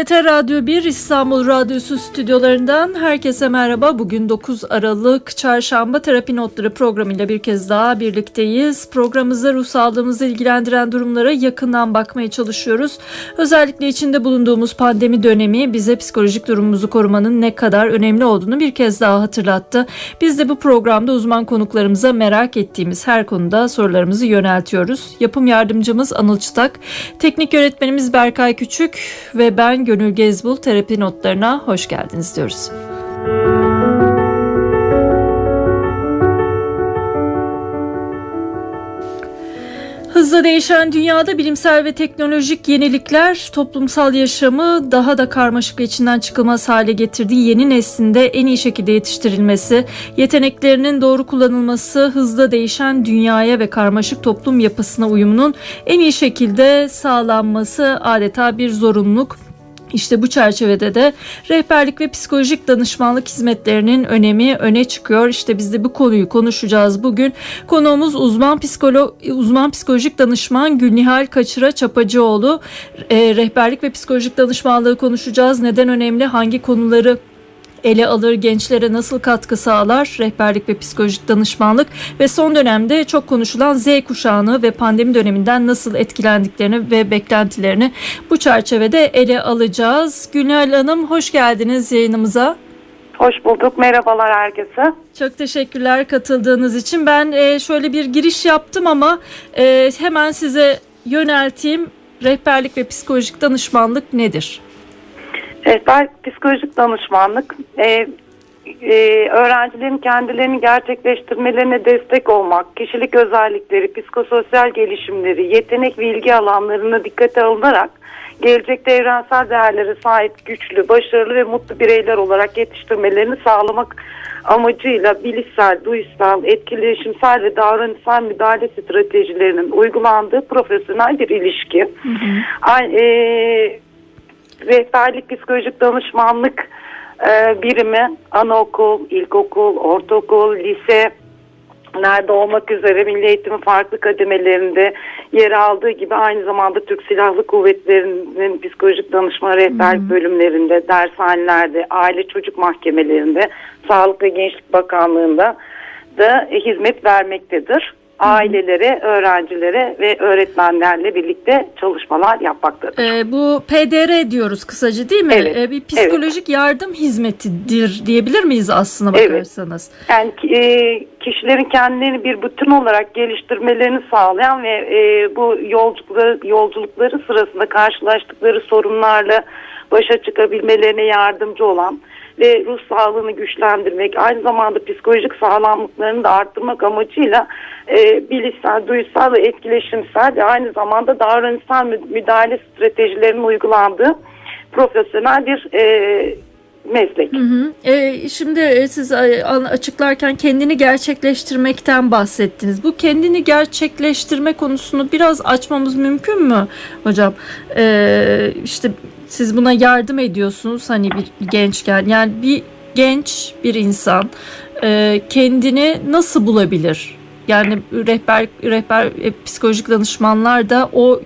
TRT Radyo 1 İstanbul Radyosu stüdyolarından herkese merhaba. Bugün 9 Aralık Çarşamba Terapi Notları programıyla bir kez daha birlikteyiz. Programımızda ruh sağlığımızı ilgilendiren durumlara yakından bakmaya çalışıyoruz. Özellikle içinde bulunduğumuz pandemi dönemi bize psikolojik durumumuzu korumanın ne kadar önemli olduğunu bir kez daha hatırlattı. Biz de bu programda uzman konuklarımıza merak ettiğimiz her konuda sorularımızı yöneltiyoruz. Yapım yardımcımız Anıl Çıtak, teknik yönetmenimiz Berkay Küçük ve ben Gönül Gezbul terapi notlarına hoş geldiniz diyoruz. Hızla değişen dünyada bilimsel ve teknolojik yenilikler toplumsal yaşamı daha da karmaşık ve içinden çıkılmaz hale getirdiği yeni neslinde en iyi şekilde yetiştirilmesi, yeteneklerinin doğru kullanılması, hızla değişen dünyaya ve karmaşık toplum yapısına uyumunun en iyi şekilde sağlanması adeta bir zorunluluk. İşte bu çerçevede de rehberlik ve psikolojik danışmanlık hizmetlerinin önemi öne çıkıyor. İşte biz de bu konuyu konuşacağız bugün. Konuğumuz uzman psikolog uzman psikolojik danışman Gülnihal Kaçıra Çapacıoğlu. E, rehberlik ve psikolojik danışmanlığı konuşacağız. Neden önemli? Hangi konuları ele alır, gençlere nasıl katkı sağlar, rehberlik ve psikolojik danışmanlık ve son dönemde çok konuşulan Z kuşağını ve pandemi döneminden nasıl etkilendiklerini ve beklentilerini bu çerçevede ele alacağız. Gülnal Hanım hoş geldiniz yayınımıza. Hoş bulduk. Merhabalar herkese. Çok teşekkürler katıldığınız için. Ben e, şöyle bir giriş yaptım ama e, hemen size yönelteyim. Rehberlik ve psikolojik danışmanlık nedir? Rehber psikolojik danışmanlık e, e, öğrencilerin kendilerini gerçekleştirmelerine destek olmak, kişilik özellikleri, psikososyal gelişimleri, yetenek ve ilgi alanlarına dikkate alınarak gelecekte evrensel değerlere sahip güçlü, başarılı ve mutlu bireyler olarak yetiştirmelerini sağlamak amacıyla bilişsel, duysal, etkileşimsel ve davranışsal müdahale stratejilerinin uygulandığı profesyonel bir ilişki. Hı hı. E, rehberlik psikolojik danışmanlık e, birimi anaokul, ilkokul, ortaokul, lise nerede olmak üzere milli eğitimin farklı kademelerinde yer aldığı gibi aynı zamanda Türk Silahlı Kuvvetleri'nin psikolojik danışma rehberlik hmm. bölümlerinde, dershanelerde, aile çocuk mahkemelerinde, Sağlık ve Gençlik Bakanlığı'nda da hizmet vermektedir ailelere, öğrencilere ve öğretmenlerle birlikte çalışmalar yapmaktadır. E, bu PDR diyoruz kısaca değil mi? Evet. E, bir psikolojik evet. yardım hizmetidir diyebilir miyiz aslına bakarsanız? Evet. Yani e, kişilerin kendilerini bir bütün olarak geliştirmelerini sağlayan ve e, bu yolculukları, yolculukları sırasında karşılaştıkları sorunlarla başa çıkabilmelerine yardımcı olan ve ruh sağlığını güçlendirmek, aynı zamanda psikolojik sağlamlıklarını da arttırmak amacıyla e, bilişsel, duysal ve etkileşimsel ve aynı zamanda davranışsal müdahale stratejilerinin uygulandığı profesyonel bir e, meslek. Hı hı. E, şimdi e, siz e, açıklarken kendini gerçekleştirmekten bahsettiniz. Bu kendini gerçekleştirme konusunu biraz açmamız mümkün mü hocam? E, işte siz buna yardım ediyorsunuz hani bir gençken yani bir genç bir insan e, kendini nasıl bulabilir? Yani rehber rehber e, psikolojik danışmanlar da o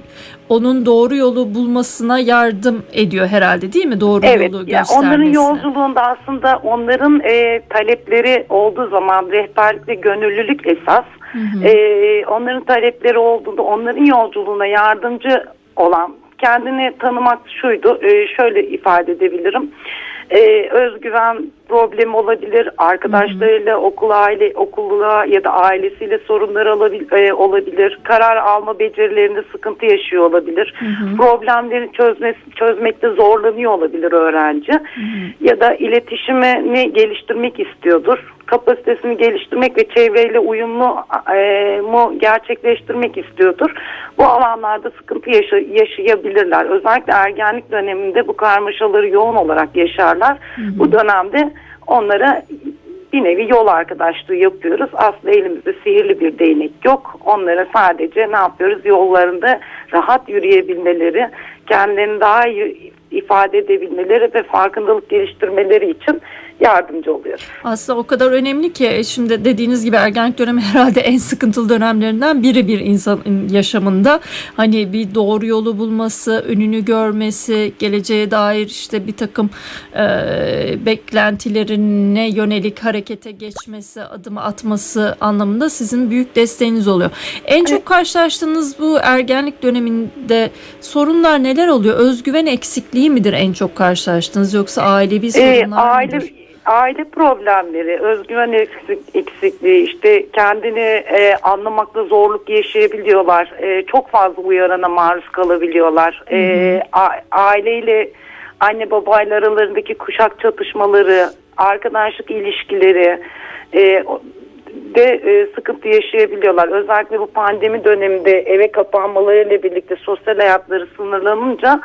onun doğru yolu bulmasına yardım ediyor herhalde değil mi? Doğru evet, yolu yani Onların yolculuğunda aslında onların e, talepleri olduğu zaman rehberlik ve gönüllülük esas. Hı hı. E, onların talepleri olduğunda onların yolculuğuna yardımcı olan kendini tanımak şuydu e, şöyle ifade edebilirim e, özgüven problemi olabilir arkadaşlarıyla okul aile okuluna ya da ailesiyle sorunlar e, olabilir karar alma becerilerinde sıkıntı yaşıyor olabilir hı hı. problemleri çözmesi, çözmekte zorlanıyor olabilir öğrenci hı hı. ya da iletişimini geliştirmek istiyordur kapasitesini geliştirmek ve çevreyle uyumlu e, mu gerçekleştirmek istiyordur. Bu alanlarda sıkıntı yaşa yaşayabilirler. Özellikle ergenlik döneminde bu karmaşaları yoğun olarak yaşarlar. Hı hı. Bu dönemde onlara bir nevi yol arkadaşlığı yapıyoruz. Aslında elimizde sihirli bir değnek yok. Onlara sadece ne yapıyoruz? Yollarında rahat yürüyebilmeleri, kendilerini daha iyi ifade edebilmeleri ve farkındalık geliştirmeleri için yardımcı oluyoruz. Aslında o kadar önemli ki e, şimdi dediğiniz gibi ergenlik dönemi herhalde en sıkıntılı dönemlerinden biri bir insanın yaşamında. Hani bir doğru yolu bulması, önünü görmesi, geleceğe dair işte bir takım e, beklentilerine yönelik harekete geçmesi, adım atması anlamında sizin büyük desteğiniz oluyor. En çok karşılaştığınız bu ergenlik döneminde sorunlar neler oluyor? Özgüven eksikliği midir en çok karşılaştığınız yoksa ailevi Ee, sorunlar aile mıdır? Aile problemleri, özgüven eksik, eksikliği, işte kendini e, anlamakta zorluk yaşayabiliyorlar. E, çok fazla uyarana maruz kalabiliyorlar. E, a- aileyle anne babayla aralarındaki kuşak çatışmaları, arkadaşlık ilişkileri e, de e, sıkıntı yaşayabiliyorlar. Özellikle bu pandemi döneminde eve kapanmalarıyla birlikte sosyal hayatları sınırlanınca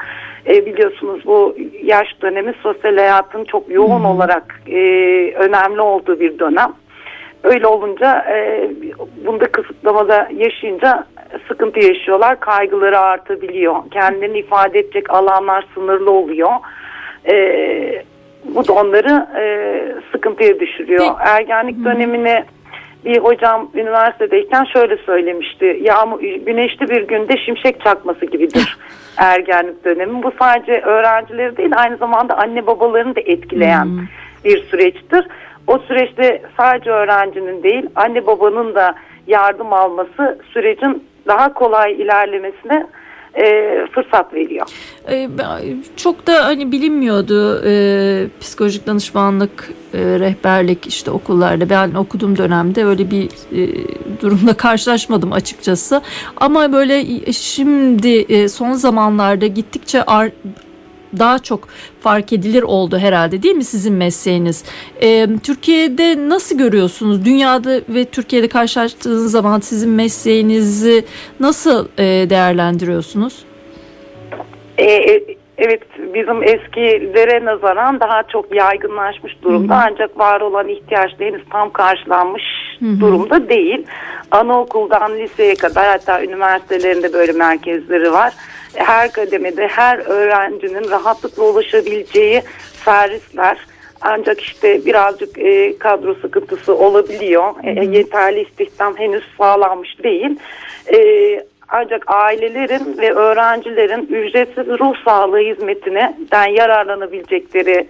e, biliyorsunuz bu yaş dönemi sosyal hayatın çok yoğun olarak e, önemli olduğu bir dönem. Öyle olunca e, bunda kısıtlamada yaşayınca sıkıntı yaşıyorlar. Kaygıları artabiliyor. Kendilerini ifade edecek alanlar sınırlı oluyor. E, bu da onları e, sıkıntıya düşürüyor. Ergenlik dönemini bir hocam üniversitedeyken şöyle söylemişti. Yağmur, güneşli bir günde şimşek çakması gibidir ergenlik dönemi. Bu sadece öğrencileri değil aynı zamanda anne babalarını da etkileyen Hmm. bir süreçtir. O süreçte sadece öğrencinin değil anne babanın da yardım alması sürecin daha kolay ilerlemesine e, fırsat veriyor. Ee, Çok da hani bilinmiyordu e, psikolojik danışmanlık, e, rehberlik işte okullarda. Ben okuduğum dönemde öyle bir e, durumla karşılaşmadım açıkçası. Ama böyle şimdi e, son zamanlarda gittikçe ar- daha çok fark edilir oldu herhalde değil mi sizin mesleğiniz? Ee, Türkiye'de nasıl görüyorsunuz? Dünyada ve Türkiye'de karşılaştığınız zaman sizin mesleğinizi nasıl e, değerlendiriyorsunuz? E, e, evet bizim eskilere nazaran daha çok yaygınlaşmış durumda Hı hı. ancak var olan ihtiyaç henüz tam karşılanmış Hı hı. durumda değil. Anaokuldan liseye kadar hatta üniversitelerinde böyle merkezleri var. Her kademede her öğrencinin rahatlıkla ulaşabileceği servisler ancak işte birazcık e, kadro sıkıntısı olabiliyor. E, yeterli istihdam henüz sağlanmış değil. E, ancak ailelerin ve öğrencilerin ücretsiz ruh sağlığı hizmetinden yararlanabilecekleri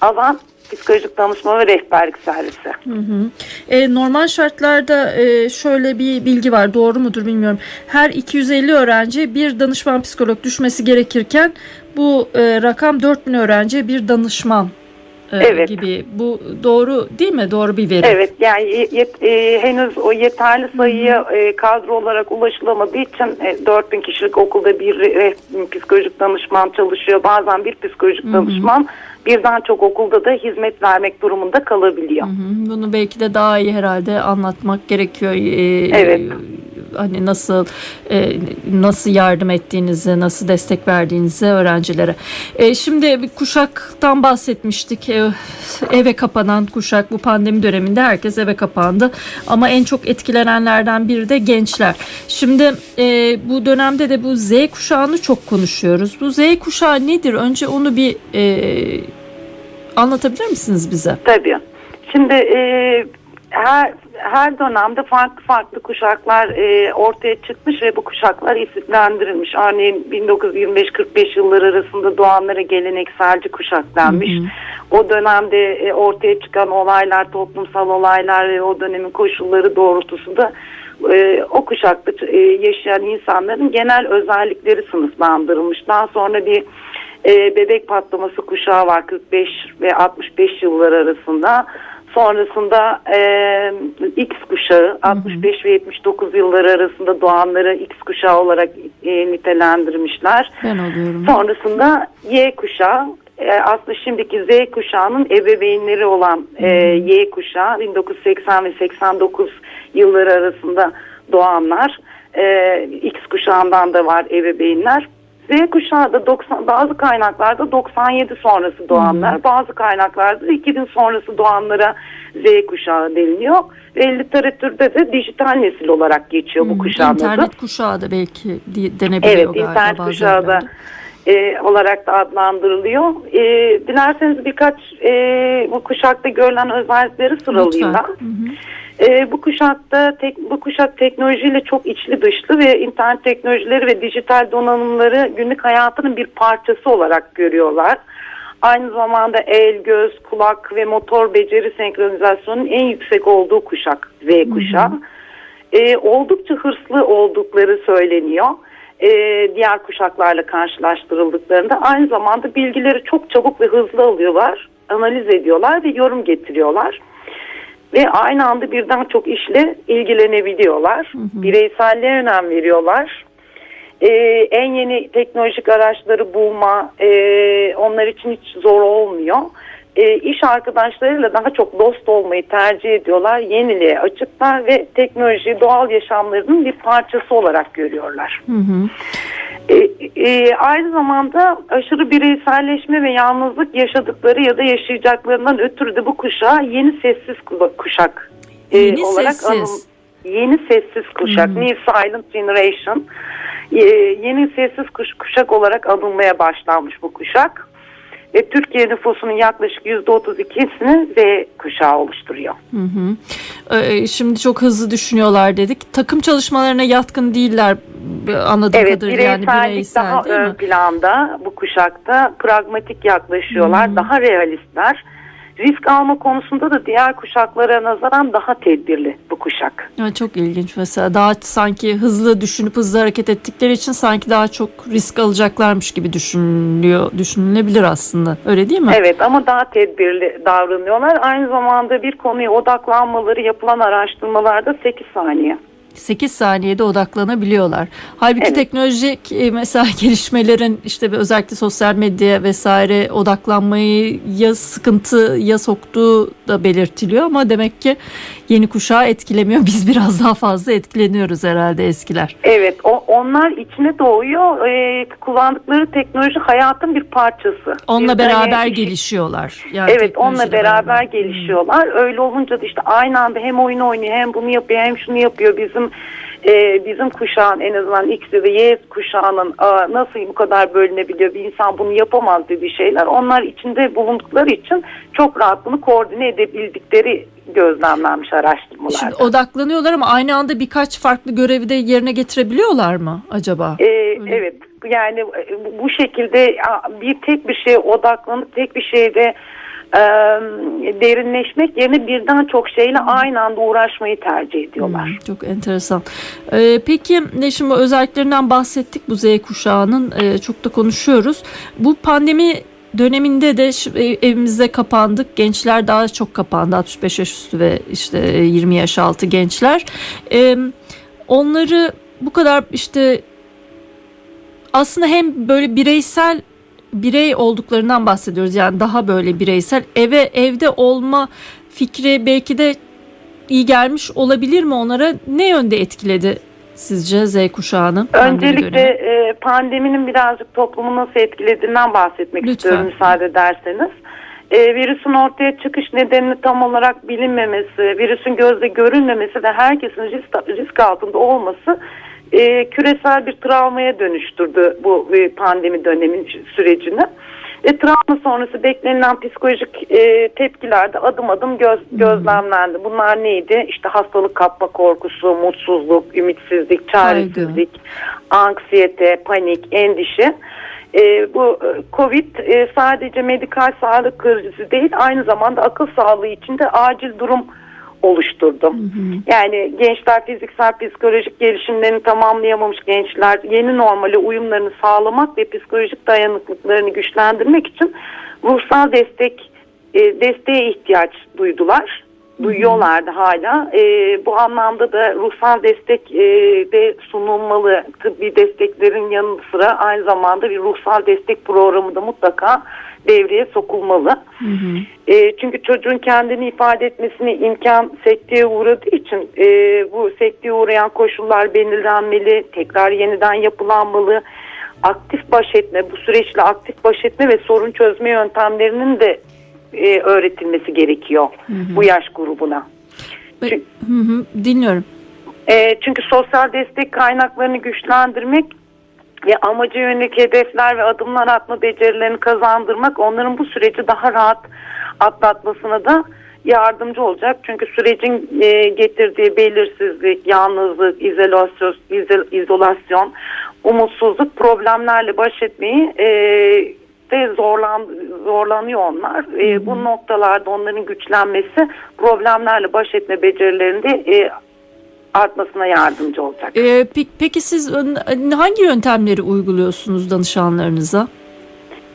alan psikolojik danışma ve rehberlik servisi. Hı hı. E, normal şartlarda e, şöyle bir bilgi var doğru mudur bilmiyorum. Her 250 öğrenci bir danışman psikolog düşmesi gerekirken bu e, rakam 4000 öğrenciye bir danışman Evet. gibi. Bu doğru değil mi? Doğru bir veri. Evet yani yet- e, henüz o yeterli sayıya e, kadro olarak ulaşılamadığı için e, 4000 kişilik okulda bir e, psikolojik danışman çalışıyor. Bazen bir psikolojik danışman birden çok okulda da hizmet vermek durumunda kalabiliyor. Hı hı. Bunu belki de daha iyi herhalde anlatmak gerekiyor. E, Evet. Hani nasıl e, nasıl yardım ettiğinizi, nasıl destek verdiğinizi öğrencilere. E, şimdi bir kuşaktan bahsetmiştik. E, eve kapanan kuşak bu pandemi döneminde herkes eve kapandı. Ama en çok etkilenenlerden biri de gençler. Şimdi e, bu dönemde de bu Z kuşağını çok konuşuyoruz. Bu Z kuşağı nedir? Önce onu bir e, anlatabilir misiniz bize? Tabii. Şimdi e, her her dönemde farklı farklı kuşaklar e, ortaya çıkmış ve bu kuşaklar isimlendirilmiş. Örneğin 1925-45 yılları arasında doğanlara gelenekselci kuşak denmiş. Hı hı. O dönemde e, ortaya çıkan olaylar, toplumsal olaylar ve o dönemin koşulları doğrultusunda e, o kuşakta e, yaşayan insanların genel özellikleri sınıflandırılmış. Daha sonra bir e, bebek patlaması kuşağı var 45 ve 65 yıllar arasında. Sonrasında e, X kuşağı 65 ve 79 yılları arasında doğanları X kuşağı olarak e, nitelendirmişler. Ben oluyorum. Sonrasında Y kuşağı e, aslında şimdiki Z kuşağının ebeveynleri olan e, Y kuşağı 1980 ve 89 yılları arasında doğanlar. E, X kuşağından da var ebeveynler. Z kuşağı da 90, bazı kaynaklarda 97 sonrası doğanlar, bazı kaynaklarda 2000 sonrası doğanlara Z kuşağı deniliyor. Ve literatürde de dijital nesil olarak geçiyor bu Hmm, kuşağın adı. İnternet kuşağı da belki denebiliyor Evet, galiba internet bazı kuşağı da. E, olarak da adlandırılıyor. E, dilerseniz birkaç e, bu kuşakta görülen özellikleri sıralayayım Lütfen. ben. Hı hı. E, bu kuşakta tek, bu kuşak teknolojiyle çok içli dışlı ve internet teknolojileri ve dijital donanımları günlük hayatının bir parçası olarak görüyorlar. Aynı zamanda el, göz, kulak ve motor beceri senkronizasyonunun en yüksek olduğu kuşak Z kuşağı. E, oldukça hırslı oldukları söyleniyor. E, diğer kuşaklarla karşılaştırıldıklarında aynı zamanda bilgileri çok çabuk ve hızlı alıyorlar, analiz ediyorlar ve yorum getiriyorlar ve aynı anda birden çok işle ilgilenebiliyorlar. Bireyselliğe önem veriyorlar. Ee, en yeni teknolojik araçları bulma e, onlar için hiç zor olmuyor. Ee, iş arkadaşlarıyla daha çok dost olmayı tercih ediyorlar. Yeniliğe açıklar ve teknolojiyi doğal yaşamlarının bir parçası olarak görüyorlar. Hı hı. E, e, aynı zamanda aşırı bireyselleşme ve yalnızlık yaşadıkları ya da yaşayacaklarından ötürü de bu kuşağı yeni sessiz ku- kuşak e, Yeni olarak sessiz. anıl- yeni sessiz kuşak, New Silent Generation. E, yeni sessiz kuş, kuşak olarak anılmaya başlanmış bu kuşak. Ve Türkiye nüfusunun yaklaşık %32'sini Z kuşağı oluşturuyor. Hı hı. Ee, Şimdi çok hızlı düşünüyorlar dedik. Takım çalışmalarına yatkın değiller e, anladığım Evet, kadarıyla yani bireysellik bireysel daha ön mi? planda bu kuşakta pragmatik yaklaşıyorlar, Hmm. daha realistler. Risk alma konusunda da diğer kuşaklara nazaran daha tedbirli bu kuşak. Ya çok ilginç mesela daha sanki hızlı düşünüp hızlı hareket ettikleri için sanki daha çok risk alacaklarmış gibi düşünülüyor düşünülebilir aslında öyle değil mi? Evet ama daha tedbirli davranıyorlar. Aynı zamanda bir konuya odaklanmaları yapılan araştırmalarda 8 saniye. 8 saniyede odaklanabiliyorlar. Halbuki Evet. teknolojik e, mesela gelişmelerin işte özellikle sosyal medya vesaire odaklanmayı ya sıkıntı ya soktuğu da belirtiliyor ama demek ki yeni kuşağı etkilemiyor. Biz biraz daha fazla etkileniyoruz herhalde eskiler. Evet o, onlar içine doğuyor. Ee, kullandıkları teknoloji hayatın bir parçası. Onunla Bir de beraber hani- gelişiyorlar. Yani Evet onunla beraber Hmm. gelişiyorlar. Öyle olunca da işte aynı anda hem oyun oynuyor hem bunu yapıyor hem şunu yapıyor. Bizim e, bizim kuşağın en azından X ve Y kuşağının aa, nasıl bu kadar bölünebiliyor bir insan bunu yapamaz dediği şeyler. Onlar içinde bulundukları için çok rahat bunu koordine edebildikleri gözlemlenmiş araştırmalarda. Şimdi odaklanıyorlar ama aynı anda birkaç farklı görevi de yerine getirebiliyorlar mı acaba? Ee, evet yani e, bu- şekilde a, bir tek bir şeye odaklanıp tek bir şeyde e, derinleşmek yerine birden çok şeyle aynı anda uğraşmayı tercih ediyorlar. Hmm, çok enteresan. Ee, peki ne şimdi özelliklerinden bahsettik bu Z kuşağının e, çok da konuşuyoruz. Bu pandemi döneminde de evimizde kapandık. Gençler daha çok kapandı. 65 yaş üstü ve işte e, 20 yaş altı gençler. Ee, onları bu kadar işte aslında hem böyle bireysel birey olduklarından bahsediyoruz. Yani daha böyle bireysel eve evde olma fikri belki de iyi gelmiş olabilir mi onlara? Ne yönde etkiledi sizce Z kuşağını? Öncelikle e, pandeminin birazcık toplumu nasıl etkilediğinden bahsetmek Lütfen. istiyorum müsaade ederseniz. E, virüsün ortaya çıkış nedenini tam olarak bilinmemesi, virüsün gözle görünmemesi ve herkesin risk, risk altında olması e, küresel bir travmaya dönüştürdü bu e, pandemi dönemin sürecini. Ve travma sonrası beklenilen psikolojik e, tepkiler de adım adım göz, gözlemlendi. Bunlar neydi? İşte hastalık kapma korkusu, mutsuzluk, ümitsizlik, çaresizlik, anksiyete, panik, endişe. E, bu e, Covid e, sadece medikal sağlık krizi değil aynı zamanda akıl sağlığı için de acil durum oluşturdu. Yani gençler fiziksel psikolojik gelişimlerini tamamlayamamış gençler yeni normale uyumlarını sağlamak ve psikolojik dayanıklılıklarını güçlendirmek için ruhsal destek e, desteğe ihtiyaç duydular. Duyuyorlardı hala. E, bu anlamda da ruhsal destek e, de sunulmalı. Tıbbi desteklerin yanı sıra aynı zamanda bir ruhsal destek programı da mutlaka devreye sokulmalı. Hı hı. E, çünkü çocuğun kendini ifade etmesine imkan sekteye uğradığı için e, bu sekteye uğrayan koşullar belirlenmeli, tekrar yeniden yapılanmalı. Aktif baş etme, bu süreçle aktif baş etme ve sorun çözme yöntemlerinin de e, öğretilmesi gerekiyor bu yaş grubuna. Hı hı, dinliyorum. E, çünkü sosyal destek kaynaklarını güçlendirmek ve amaca yönelik hedefler ve adımlar atma becerilerini kazandırmak onların bu süreci daha rahat atlatmasına da yardımcı olacak. Çünkü sürecin e, getirdiği belirsizlik, yalnızlık, izolasyon, izo- izolasyon, umutsuzluk problemlerle baş etmeyi e, de zorlan, zorlanıyor onlar. E, bu noktalarda onların güçlenmesi problemlerle baş etme becerilerinde e, artmasına yardımcı olacak. Ee, pe- peki siz hangi yöntemleri uyguluyorsunuz danışanlarınıza?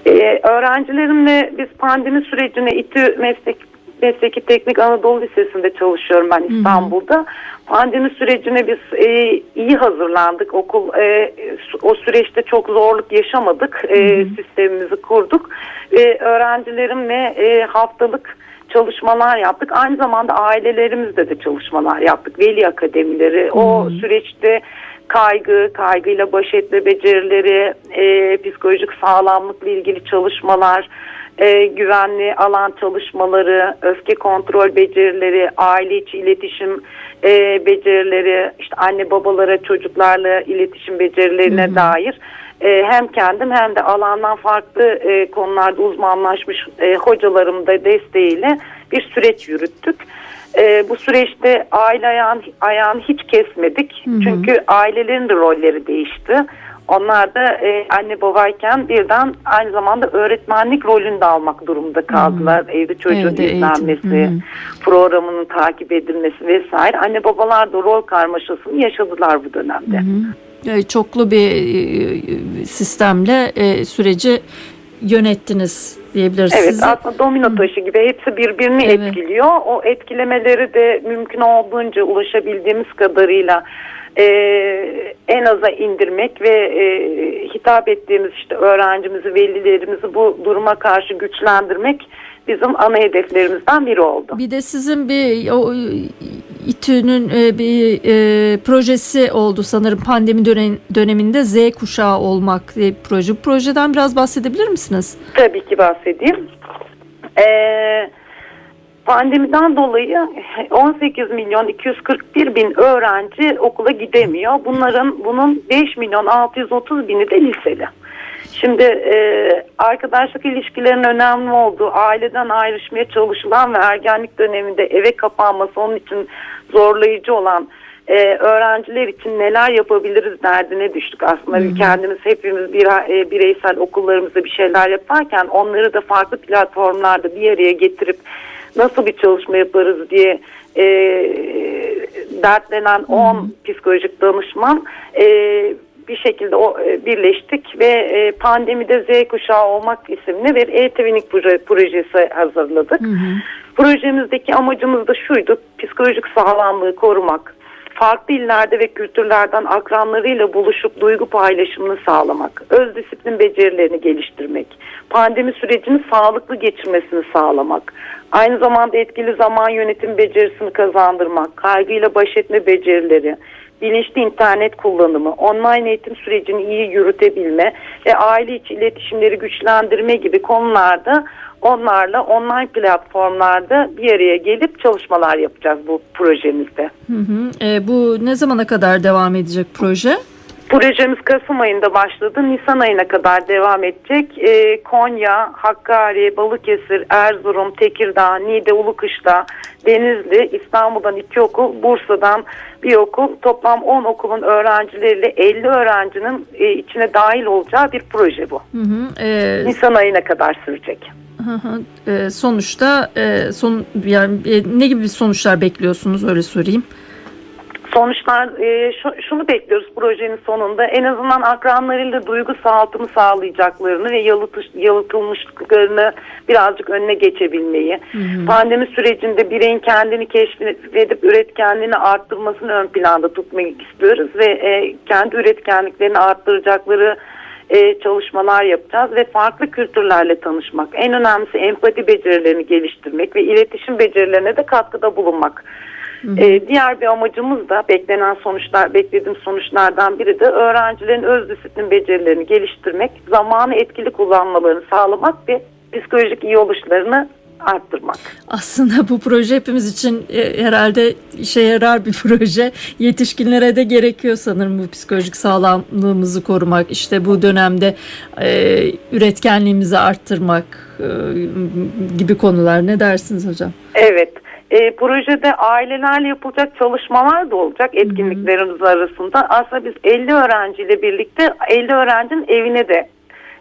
Ee, öğrencilerimle biz pandemi sürecine İTÜ Meslek Mesleki Teknik Anadolu Lisesi'nde çalışıyorum ben İstanbul'da. Pandemi sürecine biz e, iyi hazırlandık. Okul e, o süreçte çok zorluk yaşamadık. E, sistemimizi kurduk. E, öğrencilerimle e, haftalık çalışmalar yaptık. Aynı zamanda ailelerimizle de çalışmalar yaptık. Veli akademileri. O süreçte kaygı, kaygıyla baş etme becerileri, e, psikolojik sağlamlıkla ilgili çalışmalar, e, güvenli alan çalışmaları, öfke kontrol becerileri, aile içi iletişim e, becerileri, işte anne babalara çocuklarla iletişim becerilerine dair e, hem kendim hem de alandan farklı e, konularda uzmanlaşmış e, hocalarım da desteğiyle bir süreç yürüttük. E, bu süreçte aile ayağını, ayağını hiç kesmedik. Çünkü ailelerin de rolleri değişti. Onlar da e, anne babayken birden aynı zamanda öğretmenlik rolünü de almak durumunda kaldılar. Evde çocuğun Evde izlenmesi, hı. programının takip edilmesi vesaire. Anne babalar da rol karmaşasını yaşadılar bu dönemde. Ee, Çoklu bir e, sistemle e, süreci yönettiniz diyebiliriz. Evet Sizi- aslında domino taşı gibi hepsi birbirini Evet. etkiliyor. O etkilemeleri de mümkün olduğunca ulaşabildiğimiz kadarıyla e, en aza indirmek ve e, hitap ettiğimiz işte öğrencimizi, velilerimizi bu duruma karşı güçlendirmek bizim ana hedeflerimizden biri oldu. Bir de sizin bir o İTÜ'nün e, bir e, projesi oldu sanırım pandemi dönem, döneminde Z kuşağı olmak diye bir proje. Bu projeden biraz bahsedebilir misiniz? Tabii ki bahsedeyim. Ee, pandemiden dolayı 18 milyon 241 bin öğrenci okula gidemiyor. Bunların bunun 5 milyon 630 bini de liseli. Şimdi e, arkadaşlık ilişkilerinin önemli olduğu, aileden ayrışmaya çalışılan ve ergenlik döneminde eve kapanması onun için zorlayıcı olan e, öğrenciler için neler yapabiliriz derdine düştük aslında. Biz Kendimiz hepimiz bir, e, bireysel okullarımızda bir şeyler yaparken onları da farklı platformlarda bir araya getirip nasıl bir çalışma yaparız diye e, dertlenen 10 psikolojik danışman e, bir şekilde o, e, birleştik ve e, pandemide Z kuşağı olmak isimli bir proje, projesi hazırladık. Projemizdeki amacımız da şuydu, psikolojik sağlamlığı korumak, farklı illerde ve kültürlerden akranlarıyla buluşup duygu paylaşımını sağlamak, öz disiplin becerilerini geliştirmek, pandemi sürecini sağlıklı geçirmesini sağlamak, aynı zamanda etkili zaman yönetim becerisini kazandırmak, kaygıyla baş etme becerileri, bilinçli internet kullanımı, online eğitim sürecini iyi yürütebilme ve aile içi iletişimleri güçlendirme gibi konularda onlarla online platformlarda bir araya gelip çalışmalar yapacağız bu projemizde. Hı hı. E, bu ne zamana kadar devam edecek proje? Projemiz Kasım ayında başladı. Nisan ayına kadar devam edecek. Ee, Konya, Hakkari, Balıkesir, Erzurum, Tekirdağ, Niğde, Ulukışla, Denizli, İstanbul'dan iki okul, Bursa'dan bir okul. Toplam 10 okulun öğrencileriyle 50 öğrencinin e, içine dahil olacağı bir proje bu. Hı hı. E, Nisan ayına kadar sürecek. hı hı. E, sonuçta e, son yani e, ne gibi sonuçlar bekliyorsunuz öyle sorayım. Sonuçlar e, şu- şunu bekliyoruz projenin sonunda en azından akranlarıyla duygu sağaltımı sağlayacaklarını ve yalıtış, yalıtılmışlıklarını birazcık önüne geçebilmeyi. Pandemi sürecinde bireyin kendini keşfedip üretkenliğini arttırmasını ön planda tutmak istiyoruz ve e, kendi üretkenliklerini arttıracakları e, çalışmalar yapacağız ve farklı kültürlerle tanışmak. En önemlisi empati becerilerini geliştirmek ve iletişim becerilerine de katkıda bulunmak. Ee, diğer bir amacımız da beklenen sonuçlar, beklediğim sonuçlardan biri de öğrencilerin öz disiplin becerilerini geliştirmek, zamanı etkili kullanmalarını sağlamak ve psikolojik iyi oluşlarını arttırmak. Aslında bu proje hepimiz için e, herhalde işe yarar bir proje. Yetişkinlere de gerekiyor sanırım bu psikolojik sağlamlığımızı korumak. İşte bu dönemde e, üretkenliğimizi arttırmak e, gibi konular. Ne dersiniz hocam? Evet. E, projede ailelerle yapılacak çalışmalar da olacak etkinliklerimiz arasında. Aslında biz 50 öğrenciyle birlikte 50 öğrencinin evine de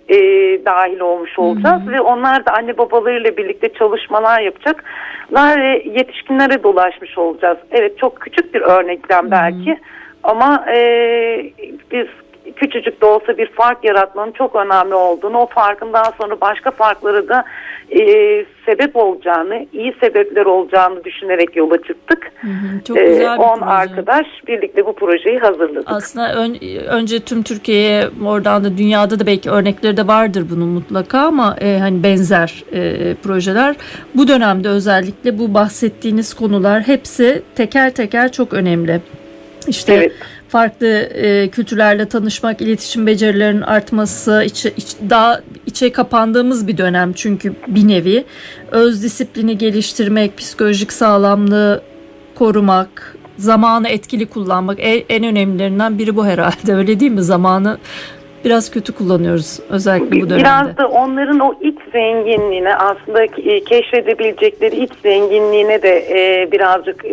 e, dahil olmuş olacağız ve onlar da anne babalarıyla birlikte çalışmalar yapacaklar ve yetişkinlere dolaşmış olacağız. Evet çok küçük bir örneklem belki ama e, biz küçücük de olsa bir fark yaratmanın çok önemli olduğunu, o farkın daha sonra başka farkları da e, sebep olacağını, iyi sebepler olacağını düşünerek yola çıktık. Hı hı, Çok E, güzel bir 10 proje. arkadaş birlikte bu projeyi hazırladık. Aslında ön- önce tüm Türkiye'ye oradan da dünyada da belki örnekleri de vardır bunun mutlaka ama e, hani benzer e, projeler bu dönemde özellikle bu bahsettiğiniz konular hepsi teker teker çok önemli. İşte Evet. Farklı e, kültürlerle tanışmak, iletişim becerilerinin artması, içe, iç- daha içe kapandığımız bir dönem çünkü bir nevi. Öz disiplini geliştirmek, psikolojik sağlamlığı korumak, zamanı etkili kullanmak en, en önemlilerinden biri bu herhalde. Öyle değil mi? Zamanı biraz kötü kullanıyoruz özellikle bu dönemde. Biraz da onların o iç zenginliğine aslında e, keşfedebilecekleri iç zenginliğine de e, birazcık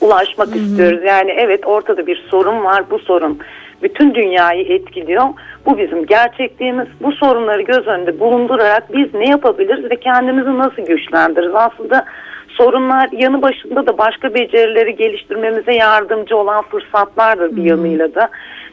ulaşmak istiyoruz. Yani evet ortada bir sorun var. Bu sorun bütün dünyayı etkiliyor. Bu bizim gerçekliğimiz. Bu sorunları göz önünde bulundurarak biz ne yapabiliriz ve kendimizi nasıl güçlendiririz? Aslında sorunlar yanı başında da başka becerileri geliştirmemize yardımcı olan fırsatlardır bir yanıyla da.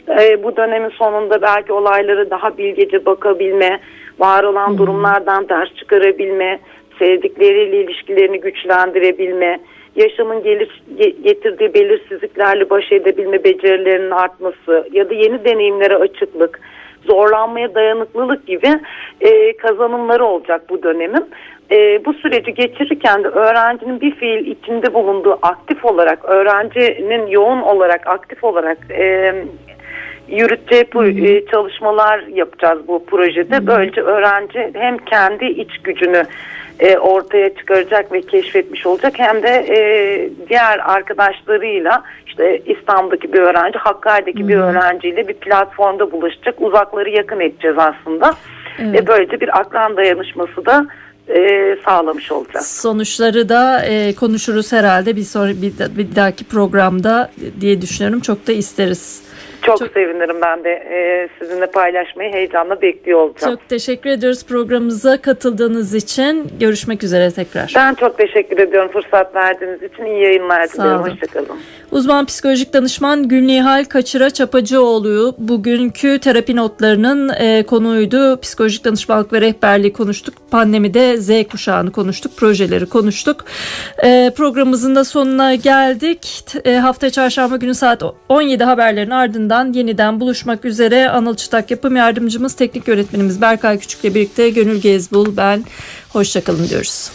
Ee, bu dönemin sonunda belki olayları daha bilgece bakabilme, var olan durumlardan ders çıkarabilme, sevdikleriyle ilişkilerini güçlendirebilme, yaşamın gelir, ge- getirdiği belirsizliklerle baş edebilme becerilerinin artması ya da yeni deneyimlere açıklık, zorlanmaya dayanıklılık gibi e, kazanımları olacak bu dönemin. E, bu süreci geçirirken de öğrencinin bir fiil içinde bulunduğu aktif olarak, öğrencinin yoğun olarak, aktif olarak e, yürüteceği bu e, çalışmalar yapacağız bu projede. Böylece öğrenci hem kendi iç gücünü e, ortaya çıkaracak ve keşfetmiş olacak hem de e, diğer arkadaşlarıyla işte İstanbul'daki bir öğrenci, Hakkari'deki bir öğrenciyle bir platformda buluşacak. Uzakları yakın edeceğiz aslında. Evet. Ve böylece bir akran dayanışması da e, sağlamış olacağız. Sonuçları da e, konuşuruz herhalde bir sonra bir, bir dahaki programda diye düşünüyorum. Çok da isteriz. Çok, Çok- sevinirim ben de e, sizinle paylaşmayı heyecanla bekliyor olacağım. Çok teşekkür ediyoruz programımıza katıldığınız için. Görüşmek üzere tekrar. Ben çok teşekkür ediyorum fırsat verdiğiniz için. iyi yayınlar diliyorum. Hoşçakalın. Uzman psikolojik danışman Gülnihal Kaçıra Çapacıoğlu bugünkü terapi notlarının e, konuydu. Psikolojik danışmanlık ve rehberliği konuştuk. Pandemide Z kuşağını konuştuk. Projeleri konuştuk. E, programımızın da sonuna geldik. E, hafta çarşamba günü saat 17 haberlerin ardından yeniden buluşmak üzere. Anıl Çıtak yapım yardımcımız, teknik yönetmenimiz Berkay Küçük'le birlikte Gönül Gezbul ben. Hoşçakalın diyoruz.